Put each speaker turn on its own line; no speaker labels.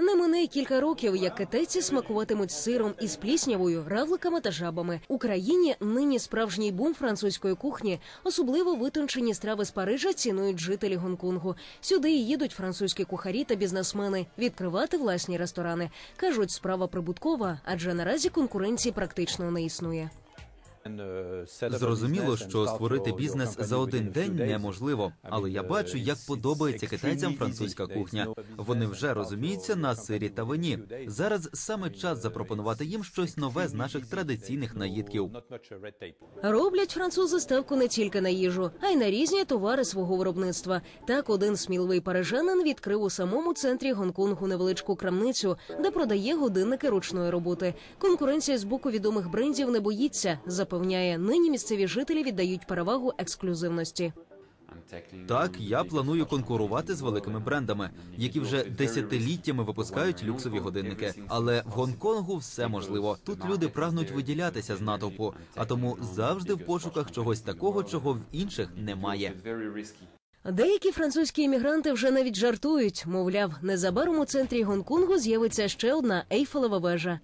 Не мине кілька років, як китайці смакуватимуть сиром із пліснявою, равликами та жабами. Україні нині справжній бум французької кухні. Особливо витончені страви з Парижа цінують жителі Гонконгу. Сюди і їдуть французькі кухарі та бізнесмени відкривати власні ресторани. кажуть, справа прибуткова, адже наразі конкуренції практично не існує.
Зрозуміло, що створити бізнес за один день неможливо, але я бачу, як подобається китайцям французька кухня. Вони вже розуміються на сирі та вині. Зараз саме час запропонувати їм щось нове з наших традиційних наїдків.
Роблять французи ставку не тільки на їжу, а й на різні товари свого виробництва. Так, один сміливий парижанин відкрив у самому центрі Гонконгу невеличку крамницю, де продає годинники ручної роботи. Конкуренція з боку відомих брендів не боїться. Запевняє, нині місцеві жителі віддають перевагу ексклюзивності.
Так, я планую конкурувати з великими брендами, які вже десятиліттями випускають люксові годинники. Але в Гонконгу все можливо. Тут люди прагнуть виділятися з натовпу, а тому завжди в пошуках чогось такого, чого в інших немає.
Деякі французькі іммігранти вже навіть жартують. Мовляв, незабаром у центрі Гонконгу з'явиться ще одна ейфелева вежа.